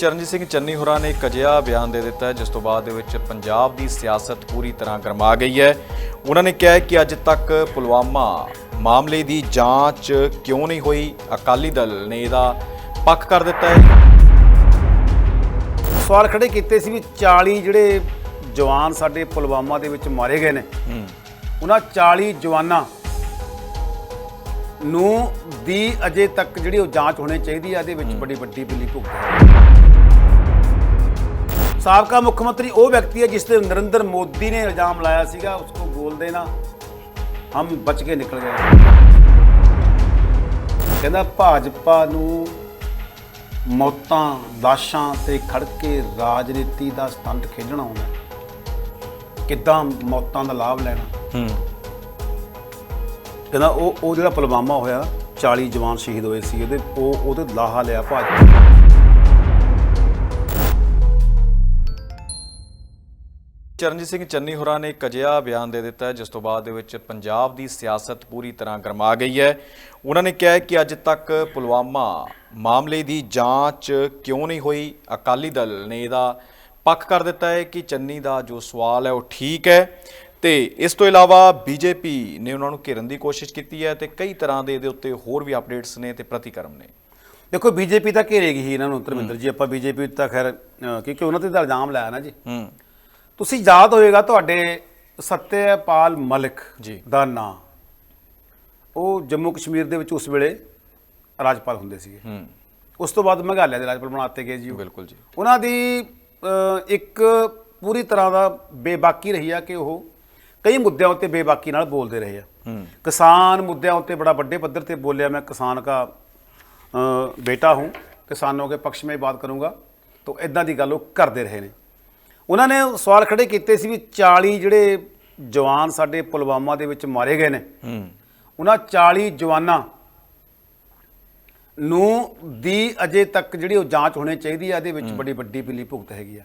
ਚਰਨਜੀਤ ਸਿੰਘ ਚੰਨੀ ਹੋਰਾਂ ਨੇ ਇੱਕ ਅਜਿਹਾ ਬਿਆਨ ਦੇ ਦਿੱਤਾ ਜਿਸ ਤੋਂ ਬਾਅਦ ਦੇ ਵਿੱਚ ਪੰਜਾਬ ਦੀ ਸਿਆਸਤ ਪੂਰੀ ਤਰ੍ਹਾਂ ਗਰਮਾ ਗਈ ਹੈ। ਉਹਨਾਂ ਨੇ ਕਿਹਾ ਕਿ ਅੱਜ ਤੱਕ ਪੁਲਵਾਮਾ ਮਾਮਲੇ ਦੀ ਜਾਂਚ ਕਿਉਂ ਨਹੀਂ ਹੋਈ? ਅਕਾਲੀ ਦਲ ਨੇ ਇਹਦਾ ਪੱਖ ਕਰ ਦਿੱਤਾ ਹੈ। ਸਵਾਲ ਖੜੇ ਕੀਤੇ ਸੀ ਵੀ 40 ਜਿਹੜੇ ਜਵਾਨ ਸਾਡੇ ਪੁਲਵਾਮਾ ਦੇ ਵਿੱਚ ਮਾਰੇ ਗਏ ਨੇ ਉਹਨਾਂ 40 ਜਵਾਨਾਂ ਨੂੰ ਦੀ ਅਜੇ ਤੱਕ ਜਿਹੜੀ ਉਹ ਜਾਂਚ ਹੋਣੀ ਚਾਹੀਦੀ ਹੈ ਇਹਦੇ ਵਿੱਚ ਬੜੀ ਵੱਡੀ ਬਿੱਲੀ ਭੁਗਤ ਹੈ। ਸਾਬਕਾ ਮੁੱਖ ਮੰਤਰੀ ਉਹ ਵਿਅਕਤੀ ਹੈ ਜਿਸ ਤੇ ਨਰਿੰਦਰ ਮੋਦੀ ਨੇ ਇਲਜ਼ਾਮ ਲਾਇਆ ਸੀਗਾ ਉਸਕੋ ਬੋਲ ਦੇਣਾ। ਹਮ ਬਚ ਕੇ ਨਿਕਲ ਗਏ। ਕਹਿੰਦਾ ਭਾਜਪਾ ਨੂੰ ਮੌਤਾਂ ਲਾਸ਼ਾਂ ਤੇ ਖੜ ਕੇ ਰਾਜਨੀਤੀ ਦਾ ਸਟੰਟ ਖੇਡਣਾ ਆਉਂਦਾ। ਕਿੱਦਾਂ ਮੌਤਾਂ ਦਾ ਲਾਭ ਲੈਣਾ? ਹੂੰ। ਕਹਿੰਦਾ ਉਹ ਉਹ ਜਿਹੜਾ ਪੁਲਵਾਮਾ ਹੋਇਆ 40 ਜਵਾਨ ਸ਼ਹੀਦ ਹੋਏ ਸੀ ਉਹਦੇ ਉਹ ਉਹਦੇ ਲਾਹਾ ਲਿਆ ਭਾਜਪਾ। ਚਰਨਜੀਤ ਸਿੰਘ ਚੰਨੀ ਹੋਰਾਂ ਨੇ ਇੱਕ ਅਜਿਹਾ ਬਿਆਨ ਦੇ ਦਿੱਤਾ ਜਿਸ ਤੋਂ ਬਾਅਦ ਦੇ ਵਿੱਚ ਪੰਜਾਬ ਦੀ ਸਿਆਸਤ ਪੂਰੀ ਤਰ੍ਹਾਂ ਗਰਮਾ ਗਈ ਹੈ। ਉਹਨਾਂ ਨੇ ਕਿਹਾ ਕਿ ਅੱਜ ਤੱਕ ਪੁਲਵਾਮਾ ਮਾਮਲੇ ਦੀ ਜਾਂਚ ਕਿਉਂ ਨਹੀਂ ਹੋਈ? ਅਕਾਲੀ ਦਲ ਨੇ ਇਹਦਾ ਪੱਖ ਕਰ ਦਿੱਤਾ ਹੈ ਕਿ ਚੰਨੀ ਦਾ ਜੋ ਸਵਾਲ ਹੈ ਉਹ ਠੀਕ ਹੈ ਤੇ ਇਸ ਤੋਂ ਇਲਾਵਾ ਬੀਜੇਪੀ ਨੇ ਉਹਨਾਂ ਨੂੰ ਘੇਰਨ ਦੀ ਕੋਸ਼ਿਸ਼ ਕੀਤੀ ਹੈ ਤੇ ਕਈ ਤਰ੍ਹਾਂ ਦੇ ਇਹਦੇ ਉੱਤੇ ਹੋਰ ਵੀ ਅਪਡੇਟਸ ਨੇ ਤੇ ਪ੍ਰਤੀਕਰਮ ਨੇ। ਦੇਖੋ ਬੀਜੇਪੀ ਤਾਂ ਘੇਰੇਗੀ ਹੀ ਇਹਨਾਂ ਨੂੰ ਧਰਮਿੰਦਰ ਜੀ ਆਪਾਂ ਬੀਜੇਪੀ ਤਾਂ ਖੈਰ ਕਿਉਂਕਿ ਉਹਨਾਂ ਤੇ ਤਾਂ ਇਲਜ਼ਾਮ ਲਾਇਆ ਨਾ ਜੀ। ਹੂੰ। ਤੁਸੀਂ ਯਾਦ ਹੋਏਗਾ ਤੁਹਾਡੇ ਸਤਿਆਪਾਲ ਮਲਿਕ ਜੀ। ਦਾ ਨਾਂ। ਉਹ ਜੰਮੂ ਕਸ਼ਮੀਰ ਦੇ ਵਿੱਚ ਉਸ ਵੇਲੇ ਰਾਜਪਾਲ ਹੁੰਦੇ ਸੀਗੇ। ਹੂੰ। ਉਸ ਤੋਂ ਬਾਅਦ ਮੇਘਾਲਿਆ ਦੇ ਰਾਜਪਾਲ ਬਣਾਤੇ ਗਏ ਜੀ। ਬਿਲਕੁਲ ਜੀ। ਉਹਨਾਂ ਦੀ ਇੱਕ ਪੂਰੀ ਤਰ੍ਹਾਂ ਦਾ ਬੇਬਾਕੀ ਰਹੀ ਆ ਕਿ ਉਹ ਕਈ ਮੁੱਦਿਆਂ ਉੱਤੇ ਬੇਬਾਕੀ ਨਾਲ ਬੋਲਦੇ ਰਹੇ ਆ। ਹੂੰ। ਕਿਸਾਨ ਮੁੱਦਿਆਂ ਉੱਤੇ ਬੜਾ ਵੱਡੇ ਪੱਧਰ ਤੇ ਬੋਲਿਆ ਮੈਂ ਕਿਸਾਨ ਦਾ ਬੇਟਾ ਹੂੰ ਕਿਸਾਨੋਂ ਕੇ ਪਕਸ਼ ਮੇਂ ਬਾਤ ਕਰੂੰਗਾ। ਤਾਂ ਇਦਾਂ ਦੀ ਗੱਲ ਉਹ ਕਰਦੇ ਰਹੇ ਨੇ। ਉਹਨਾਂ ਨੇ ਸਵਾਲ ਖੜੇ ਕੀਤੇ ਸੀ ਵੀ 40 ਜਿਹੜੇ ਜਵਾਨ ਸਾਡੇ ਪੁਲਵਾਮਾ ਦੇ ਵਿੱਚ ਮਾਰੇ ਗਏ ਨੇ ਹੂੰ। ਉਹਨਾਂ 40 ਜਵਾਨਾਂ ਨੂੰ ਦੀ ਅਜੇ ਤੱਕ ਜਿਹੜੀ ਉਹ ਜਾਂਚ ਹੋਣੀ ਚਾਹੀਦੀ ਹੈ ਇਹਦੇ ਵਿੱਚ ਬੜੀ ਵੱਡੀ ਬਿੱਲੀ ਭੁਗਤ ਹੈਗੀ ਆ।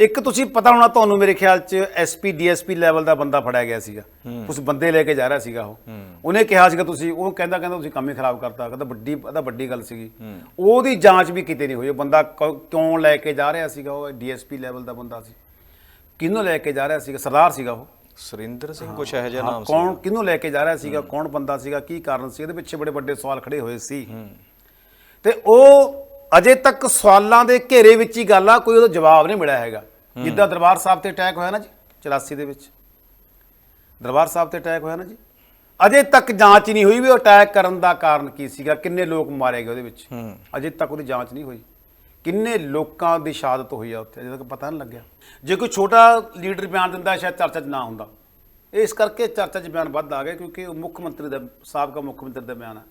ਇੱਕ ਤੁਸੀਂ ਪਤਾ ਹੋਣਾ ਤੁਹਾਨੂੰ ਮੇਰੇ ਖਿਆਲ 'ਚ ਐਸਪੀ ਡੀਐਸਪੀ ਲੈਵਲ ਦਾ ਬੰਦਾ ਫੜਿਆ ਗਿਆ ਸੀਗਾ। ਉਸ ਬੰਦੇ ਲੈ ਕੇ ਜਾ ਰਿਹਾ ਸੀਗਾ ਉਹ। ਉਹਨੇ ਕਿਹਾ ਸੀਗਾ ਤੁਸੀਂ ਉਹ ਕਹਿੰਦਾ ਕਹਿੰਦਾ ਤੁਸੀਂ ਕੰਮ ਹੀ ਖਰਾਬ ਕਰਤਾ। ਕਹਿੰਦਾ ਵੱਡੀ ਪਤਾ ਵੱਡੀ ਗੱਲ ਸੀਗੀ। ਉਹਦੀ ਜਾਂਚ ਵੀ ਕਿਤੇ ਨਹੀਂ ਹੋਈ। ਉਹ ਬੰਦਾ ਕਿਉਂ ਲੈ ਕੇ ਜਾ ਰਿਹਾ ਸੀਗਾ ਉਹ ਡੀਐਸਪੀ ਲੈਵਲ ਦਾ ਬੰਦਾ ਸੀ। ਕਿਹਨੂੰ ਲੈ ਕੇ ਜਾ ਰਿਹਾ ਸੀਗਾ? ਸਰਦਾਰ ਸੀਗਾ ਉਹ। ਸੁਰਿੰਦਰ ਸਿੰਘ ਕੁਛ ਇਹੋ ਜਿਹਾ ਨਾਮ ਸੀ ਕੌਣ ਕਿਹਨੂੰ ਲੈ ਕੇ ਜਾ ਰਿਹਾ ਸੀਗਾ? ਕੌਣ ਬੰਦਾ ਸੀਗਾ? ਕੀ ਕਾਰਨ ਸੀ? ਇਹਦੇ ਪਿੱਛੇ ਬੜੇ ਵੱਡੇ ਸਵਾਲ ਖੜੇ ਹੋਏ ਸੀ। ਤੇ ਉਹ ਅਜੇ ਤੱਕ ਸਵਾਲਾਂ ਦੇ ਘੇਰੇ ਵਿੱਚ ਹੀ ਗੱਲ ਆ ਕੋਈ ਉਹਦਾ ਜਵਾਬ ਨਹੀਂ ਮਿਲਿਆ ਹੈਗਾ। ਜਿੱਦਾਂ ਦਰਬਾਰ ਸਾਹਿਬ ਤੇ ਅਟੈਕ ਹੋਇਆ ਨਾ ਜੀ 84 ਦੇ ਵਿੱਚ। ਦਰਬਾਰ ਸਾਹਿਬ ਤੇ ਅਟੈਕ ਹੋਇਆ ਨਾ ਜੀ। ਅਜੇ ਤੱਕ ਜਾਂਚ ਨਹੀਂ ਹੋਈ ਵੀ ਉਹ ਅਟੈਕ ਕਰਨ ਦਾ ਕਾਰਨ ਕੀ ਸੀਗਾ ਕਿੰਨੇ ਲੋਕ ਮਾਰੇ ਗਏ ਉਹਦੇ ਵਿੱਚ। ਅਜੇ ਤੱਕ ਉਹਦੀ ਜਾਂਚ ਨਹੀਂ ਹੋਈ। ਕਿੰਨੇ ਲੋਕਾਂ ਦੀ ਸ਼ਹਾਦਤ ਹੋਈ ਆ ਉੱਥੇ ਅਜੇ ਤੱਕ ਪਤਾ ਨਹੀਂ ਲੱਗਿਆ। ਜੇ ਕੋਈ ਛੋਟਾ ਲੀਡਰ ਬਿਆਨ ਦਿੰਦਾ ਸ਼ਾਇਦ ਚਰਚਾ 'ਚ ਨਾ ਹੁੰਦਾ। ਇਸ ਕਰਕੇ ਚਰਚਾ 'ਚ ਬਿਆਨ ਵੱਧ ਆ ਗਏ ਕਿਉਂਕਿ ਉਹ ਮੁੱਖ ਮੰਤਰੀ ਦਾ ਸਾਬਕਾ ਮੁੱਖ ਮੰਤਰੀ ਦਾ ਬਿਆਨ ਹੈ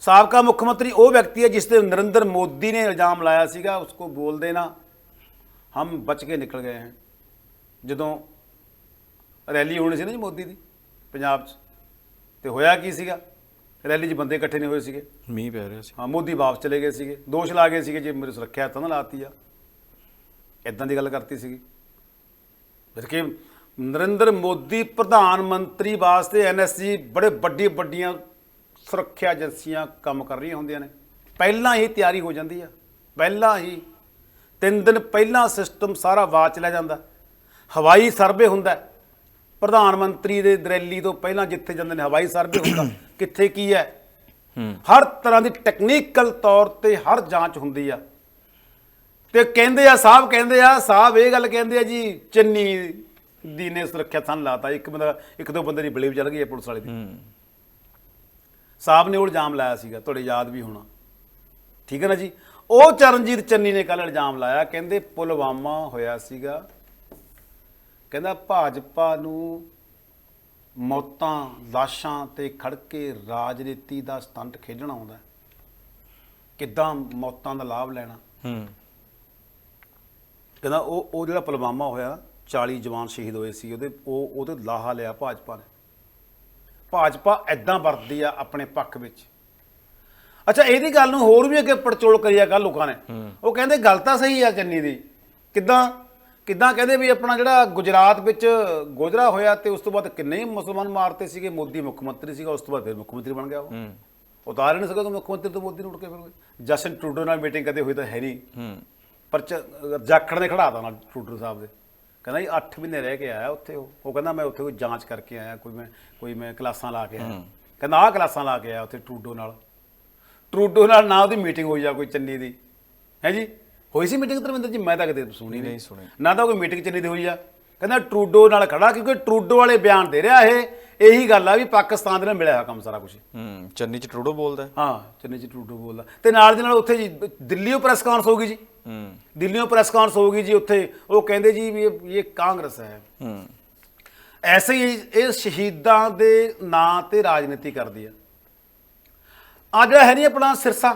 ਸਾਬਕਾ ਮੁੱਖ ਮੰਤਰੀ ਉਹ ਵਿਅਕਤੀ ਹੈ ਜਿਸ ਤੇ ਨਰਿੰਦਰ ਮੋਦੀ ਨੇ ਇਲਜ਼ਾਮ ਲਾਇਆ ਸੀਗਾ ਉਸਕੋ ਬੋਲ ਦੇਣਾ। ਹਮ ਬਚ ਕੇ ਨਿਕਲ ਗਏ ਹਨ ਜਦੋਂ ਰੈਲੀ ਹੋਣੀ ਸੀ ਨਾ ਜੀ ਮੋਦੀ ਦੀ ਪੰਜਾਬ 'ਚ ਤੇ ਹੋਇਆ ਕੀ ਸੀਗਾ? ਰੈਲੀ 'ਚ ਬੰਦੇ ਇਕੱਠੇ ਨਹੀਂ ਹੋਏ ਸੀਗੇ। ਮੀਂਹ ਪੈ ਰਿਹਾ ਸੀ। ਹਾਂ ਮੋਦੀ ਵਾਪਸ ਚਲੇ ਗਏ ਸੀਗੇ। ਦੋਸ਼ ਲਾ ਗਏ ਸੀਗੇ ਜੇ ਮੇਰੀ ਸੁਰੱਖਿਆ ਤਾਂ ਨਾ ਲਾਤੀ ਆ। ਇਦਾਂ ਦੀ ਗੱਲ ਕਰਤੀ ਸੀਗੀ। ਕਿ ਨਰਿੰਦਰ ਮੋਦੀ ਪ੍ਰਧਾਨ ਮੰਤਰੀ ਵਾਸਤੇ ਐਨਐਸਜੀ ਬੜੇ ਵੱਡੀ ਵੱਡੀਆਂ ਸੁਰੱਖਿਆ ਏਜੰਸੀਆਂ ਕੰਮ ਕਰ ਰਹੀਆਂ ਹੁੰਦੀਆਂ ਨੇ। ਪਹਿਲਾਂ ਹੀ ਤਿਆਰੀ ਹੋ ਜਾਂਦੀ ਆ। ਪਹਿਲਾਂ ਹੀ ਤਿੰਨ ਦਿਨ ਪਹਿਲਾਂ ਸਿਸਟਮ ਸਾਰਾ ਵਾਚ ਲਿਆ ਜਾਂਦਾ। ਹਵਾਈ ਸਰਵੇ ਹੁੰਦਾ। ਪ੍ਰਧਾਨ ਮੰਤਰੀ ਦੇ ਰੈਲੀ ਤੋਂ ਪਹਿਲਾਂ ਜਿੱਥੇ ਜਾਂਦੇ ਨੇ ਹਵਾਈ ਸਰਵੇ ਹੁੰਦਾ। ਕਿੱਥੇ ਕੀ ਹੈ? ਹਰ ਤਰ੍ਹਾਂ ਦੀ ਟੈਕਨੀਕਲ ਤੌਰ ਤੇ ਹਰ ਜਾਂਚ ਹੁੰਦੀ ਆ। ਤੇ ਕਹਿੰਦੇ ਆ ਸਾਹਿਬ ਕਹਿੰਦੇ ਆ ਸਾਹਿਬ ਇਹ ਗੱਲ ਕਹਿੰਦੇ ਆ ਜੀ ਚੰਨੀ ਦੀ ਨੇ ਸੁਰੱਖਿਆ ਥਾਂ ਲਾਤਾ। ਇੱਕ ਬੰਦਾ ਇੱਕ ਦੋ ਬੰਦੇ ਦੀ ਬਲੀਵ ਚੱਲ ਗਈ ਪੁਲਿਸ ਵਾਲੇ ਦੀ। ਸਾਹਿਬ ਨੇ ਉਹ ਇਲਜ਼ਾਮ ਲਾਇਆ ਸੀਗਾ ਤੁਹਾਡੇ ਯਾਦ ਵੀ ਹੋਣਾ। ਠੀਕ ਹੈ ਨਾ ਜੀ? ਉਹ ਚਰਨਜੀਤ ਚੰਨੀ ਨੇ ਕੱਲ ਇਲਜ਼ਾਮ ਲਾਇਆ ਕਹਿੰਦੇ ਪੁਲਵਾਮਾ ਹੋਇਆ ਸੀਗਾ। ਕਹਿੰਦਾ ਭਾਜਪਾ ਨੂੰ ਮੌਤਾਂ ਲਾਸ਼ਾਂ ਤੇ ਖੜ ਕੇ ਰਾਜਨੀਤੀ ਦਾ ਸਟੰਟ ਖੇਡਣਾ ਆਉਂਦਾ। ਕਿੱਦਾਂ ਮੌਤਾਂ ਦਾ ਲਾਭ ਲੈਣਾ। ਹੂੰ। ਕਹਿੰਦਾ ਉਹ ਉਹ ਜਿਹੜਾ ਪੁਲਵਾਮਾ ਹੋਇਆ 40 ਜਵਾਨ ਸ਼ਹੀਦ ਹੋਏ ਸੀ ਉਹਦੇ ਉਹ ਉਹਦੇ ਲਾਹਾ ਲਿਆ ਭਾਜਪਾ ਨੇ। ਭਾਜਪਾ ਐਦਾਂ ਵਰਤਦੀ ਆ ਆਪਣੇ ਪੱਖ ਵਿੱਚ। ਅੱਛਾ ਇਹਦੀ ਗੱਲ ਨੂੰ ਹੋਰ ਵੀ ਅੱਗੇ ਪੜਚੋਲ ਕਰਿਆ ਕੱਲ ਲੋਕਾਂ ਨੇ। ਉਹ ਕਹਿੰਦੇ ਗੱਲ ਤਾਂ ਸਹੀ ਆ ਚੰਨੀ ਦੀ। ਕਿੱਦਾਂ? ਕਿੱਦਾਂ ਕਹਿੰਦੇ ਵੀ ਆਪਣਾ ਜਿਹੜਾ ਗੁਜਰਾਤ ਵਿੱਚ ਗੋਜਰਾ ਹੋਇਆ ਤੇ ਉਸ ਤੋਂ ਬਾਅਦ ਕਿੰਨੇ ਹੀ ਮੁਸਲਮਾਨ ਮਾਰਤੇ ਸੀਗੇ ਮੋਦੀ ਮੁੱਖ ਮੰਤਰੀ ਸੀਗਾ ਉਸ ਤੋਂ ਬਾਅਦ ਫਿਰ ਮੁੱਖ ਮੰਤਰੀ ਬਣ ਗਿਆ ਉਹ। ਹੂੰ। ਉਤਾਰ ਹੀ ਨਹੀਂ ਸਕਦਾ ਮੁੱਖ ਮੰਤਰੀ ਤੋਂ ਮੋਦੀ ਨੂੰ ਉੱਠ ਕੇ ਫਿਰ ਜਸਟਿਨ ਟਰੂਡੋ ਨਾਲ ਮੀਟਿੰਗ ਕਦੇ ਹੋਈ ਤਾਂ ਹੈ ਨਹੀਂ। ਪਰ ਜਾਖੜ ਨੇ ਖੜਾਤਾ ਨਾਲ ਟਰੂਡੋ ਸਾਹਿਬ ਦੇ। ਕਹਿੰਦਾ ਜੀ 8 ਮਹੀਨੇ ਰਹਿ ਕੇ ਆਇਆ ਉੱਥੇ ਉਹ। ਉਹ ਕਹਿੰਦਾ ਮੈਂ ਉੱਥੇ ਕੋਈ ਜਾਂਚ ਕਰਕੇ ਆਇਆ ਕੋਈ ਮੈਂ ਕੋਈ ਮੈਂ ਕਲਾਸਾਂ ਲਾ ਕੇ ਆਇਆ। ਕਹਿੰਦਾ ਆਹ ਕਲਾਸਾਂ ਲਾ ਕੇ ਆਇਆ ਉੱਥੇ ਟਰੂਡੋ ਨਾਲ। ਟਰੂਡੋ ਨਾਲ ਨਾ ਉਹਦੀ ਮੀਟਿੰਗ ਹੋਈ ਆ ਕੋਈ ਚੰਨੀ ਦੀ। ਹੈ ਜੀ? ਹੋਈ ਸੀ ਮੀਟਿੰਗ ਧਰਮਿੰਦਰ ਜੀ? ਮੈਂ ਤਾਂ ਕਦੇ ਸੁਣੀ ਨਹੀਂ ਸੁਣੀ। ਨਾ ਤਾਂ ਕੋਈ ਮੀਟਿੰਗ ਚੰਨੀ ਦੀ ਹੋਈ ਆ। ਕਹਿੰਦਾ ਟਰੂਡੋ ਨਾਲ ਖੜਾ ਕਿਉਂਕਿ ਟਰੂਡੋ ਵਾਲੇ ਬਿਆਨ ਦੇ ਰਿਹਾ ਇਹ। ਇਹੀ ਗੱਲ ਆ ਵੀ ਪਾਕਿਸਤਾਨ ਦੇ ਨਾਲ ਮਿਲਿਆ ਹੋਇਆ ਕੰਮ ਸਾਰਾ ਕੁਝ ਹੂੰ ਚੰਨੀ ਚ ਟਰੂਡੋ ਬੋਲਦਾ ਹੈ। ਹਾਂ ਚੰਨੀ ਚ ਟਰੂਡੋ ਬੋਲਦਾ। ਤੇ ਨਾਲ ਦੀ ਨਾਲ ਉੱਥੇ ਜੀ ਦਿੱਲੀੋਂ ਪ੍ਰੈਸ ਕਾਨਫਰੰਸ ਹੋਊਗੀ ਜੀ। ਹੂੰ ਦਿੱਲੀੋਂ ਪ੍ਰੈਸ ਕਾਨਫਰੰਸ ਗਈ ਜੀ ਉੱਥੇ। ਉਹ ਕਹਿੰਦੇ ਜੀ ਵੀ ਇਹ ਕਾਂਗਰਸ ਹੈ। ਐਸੇ ਹੀ ਇਹ ਸ਼ਹੀਦਾਂ ਦੇ ਨਾਂ ਤੇ ਰਾਜਨੀਤੀ ਕਰਦੀ ਆ। ਆ ਜਿਹੜਾ ਹੈ ਨਹੀਂ ਆਪਣਾ ਸਿਰਸਾ।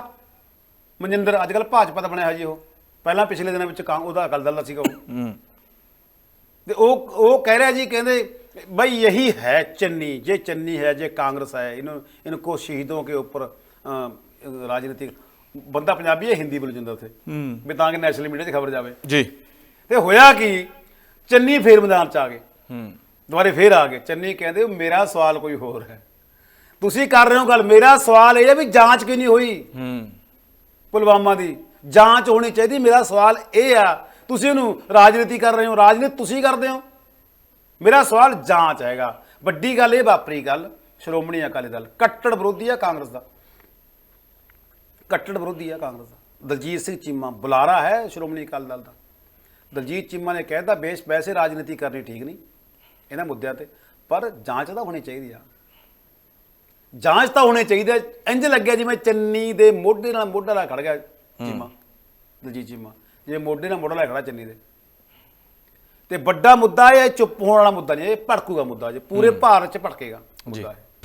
ਮਨਿੰਦਰ ਅੱਜ ਕੱਲ ਭਾਜਪਾ ਦਾ ਬਣਿਆ ਹੋਇਆ ਜੀ ਉਹ। ਪਹਿਲਾਂ ਪਿਛਲੇ ਦਿਨਾਂ ਵਿੱਚ ਕਾਂ ਉਹਦਾ ਅਕਾਲ ਦਲ ਦਾ ਸੀਗਾ ਉਹ। ਤੇ ਉਹ ਉਹ ਕਹਿ ਰਿਹਾ ਜੀ ਕਹਿੰਦੇ ਬਈ ਇਹੀ ਹੈ ਚੰਨੀ ਜੇ ਚੰਨੀ ਹੈ ਜੇ ਕਾਂਗਰਸ ਹੈ ਇਹਨੂੰ ਇਹਨੂੰ ਕੋ ਸ਼ਹੀਦੋਂ ਕੇ ਉੱਪਰ ਰਾਜਨੀਤੀ ਬੰਦਾ ਪੰਜਾਬੀ ਹੈ ਹਿੰਦੀ ਬੋਲ ਜਾਂਦਾ ਉੱਥੇ। ਹੂੰ। ਵੀ ਤਾਂ ਕਿ ਨੈਸ਼ਨਲ ਮੀਡੀਆ 'ਚ ਖਬਰ ਜਾਵੇ। ਜੀ। ਤੇ ਹੋਇਆ ਕੀ ਚੰਨੀ ਫੇਰ ਮੈਦਾਨ 'ਚ ਆ ਗਏ। ਹੂੰ। ਦੁਬਾਰੇ ਫੇਰ ਆ ਗਏ। ਚੰਨੀ ਕਹਿੰਦੇ ਮੇਰਾ ਸਵਾਲ ਕੋਈ ਹੋਰ ਹੈ। ਤੁਸੀਂ ਕਰ ਰਹੇ ਹੋ ਗੱਲ ਮੇਰਾ ਸਵਾਲ ਇਹ ਹੈ ਵੀ ਜਾਂਚ ਕਿਉਂ ਨਹੀਂ ਹੋਈ? ਹੂੰ। ਪੁਲਵਾਮਾ ਦੀ। ਜਾਂਚ ਹੋਣੀ ਚਾਹੀਦੀ ਮੇਰਾ ਸਵਾਲ ਇਹ ਆ। ਤੁਸੀਂ ਉਹਨੂੰ ਰਾਜਨੀਤੀ ਕਰ ਰਹੇ ਹੋ ਰਾਜਨੀਤੀ ਤੁਸੀਂ ਕਰਦੇ ਹੋ? ਮੇਰਾ ਸਵਾਲ ਜਾਂਚ ਹੈਗਾ। ਵੱਡੀ ਗੱਲ ਇਹ ਵਾਪਰੀ ਗੱਲ ਸ਼੍ਰੋਮਣੀ ਅਕਾਲੀ ਦਲ ਕੱਟੜ ਵਿਰੋਧੀ ਆ ਕਾਂਗਰਸ ਦਾ। ਕੱਟੜ ਵਿਰੋਧੀ ਆ ਕਾਂਗਰਸ ਦਾ। ਦਲਜੀਤ ਸਿੰਘ ਚੀਮਾ ਬੁਲਾਰਾ ਹੈ ਸ਼੍ਰੋਮਣੀ ਅਕਾਲੀ ਦਲ ਦਾ। ਦਲਜੀਤ ਚੀਮਾ ਨੇ ਕਹਿਤਾ ਬੇਸ਼ ਵੈਸੇ ਰਾਜਨੀਤੀ ਕਰਨੀ ਠੀਕ ਨਹੀਂ ਇਹਨਾਂ ਮੁੱਦਿਆਂ ਤੇ ਪਰ ਜਾਂਚ ਤਾਂ ਹੋਣੀ ਚਾਹੀਦੀ ਆ। ਜਾਂਚ ਤਾਂ ਹੋਣੀ ਚਾਹੀਦੀ ਹੈ ਇੰਜ ਲੱਗਿਆ ਜਿਵੇਂ ਚੰਨੀ ਦੇ ਮੋਢੇ ਨਾਲ ਮੋਢਾ ਲਾ ਖੜ ਗਿਆ ਚੀਮਾ ਦਲਜੀਤ ਚੀਮਾ। ਜੇ ਮੋਢੇ ਨਾਲ ਮੋਢਾ ਲਾ ਖੜਾ ਚੰਨੀ ਦੇ। ਤੇ ਵੱਡਾ ਮੁੱਦਾ ਇਹ ਚੁੱਪ ਹੋਣ ਵਾਲਾ ਮੁੱਦਾ ਨਹੀਂ ਇਹ ਭੜਕੂਗਾ ਮੁੱਦਾ ਜੇ ਪੂਰੇ ਭਾਰਤ 'ਚ ਭੜਕੇਗਾ ਮੁੱਦਾ ਇਹ।